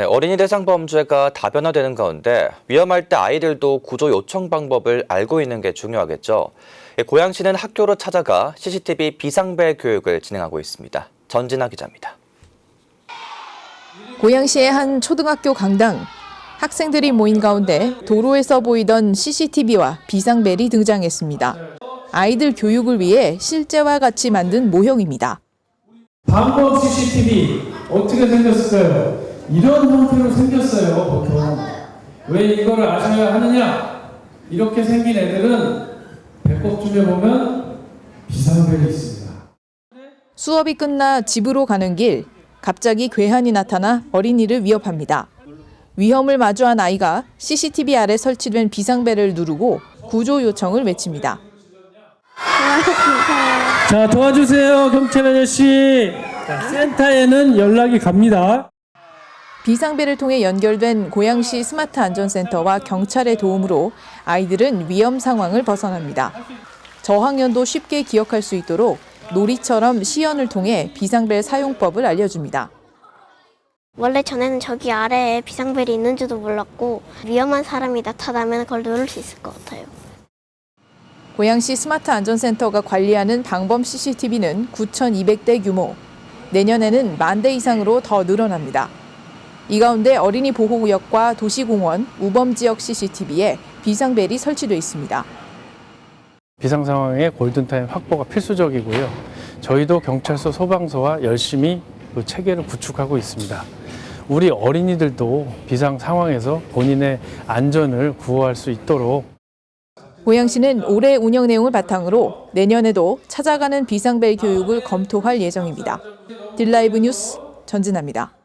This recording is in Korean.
네, 어린이 대상 범죄가 다변화되는 가운데 위험할 때 아이들도 구조 요청 방법을 알고 있는 게 중요하겠죠. 예, 고양시는 학교로 찾아가 CCTV 비상벨 교육을 진행하고 있습니다. 전진아 기자입니다. 고양시의 한 초등학교 강당. 학생들이 모인 가운데 도로에서 보이던 CCTV와 비상벨이 등장했습니다. 아이들 교육을 위해 실제와 같이 만든 모형입니다. 방범 CCTV 어떻게 생겼을까요? 이런 형태로 생겼어요 보통. 왜 이거를 아셔야 하느냐? 이렇게 생긴 애들은 배꼽쯤에 보면 비상벨이 있습니다. 수업이 끝나 집으로 가는 길, 갑자기 괴한이 나타나 어린이를 위협합니다. 위험을 마주한 아이가 CCTV 아래 설치된 비상벨을 누르고 구조 요청을 외칩니다. 자 도와주세요 경찰 아저씨. 자, 센터에는 연락이 갑니다 비상벨을 통해 연결된 고양시 스마트 안전센터와 경찰의 도움으로 아이들은 위험 상황을 벗어납니다. 저학년도 쉽게 기억할 수 있도록 놀이처럼 시연을 통해 비상벨 사용법을 알려줍니다. 원래 전에는 저기 아래에 비상벨이 있는지도 몰랐고 위험한 사람이 나타나면 그걸 누를 수 있을 것 같아요. 고양시 스마트 안전센터가 관리하는 방범 CCTV는 9,200대 규모. 내년에는 만 대 이상으로 더 늘어납니다. 이 가운데 어린이 보호구역과 도시공원, 우범 지역 CCTV에 비상벨이 설치돼 있습니다. 비상 상황에 골든타임 확보가 필수적이고요. 저희도 경찰서, 소방서와 열심히 그 체계를 구축하고 있습니다. 우리 어린이들도 비상 상황에서 본인의 안전을 구호할 수 있도록 고양시는 올해 운영 내용을 바탕으로 내년에도 찾아가는 비상벨 교육을 검토할 예정입니다. 딜라이브 뉴스 전진아입니다.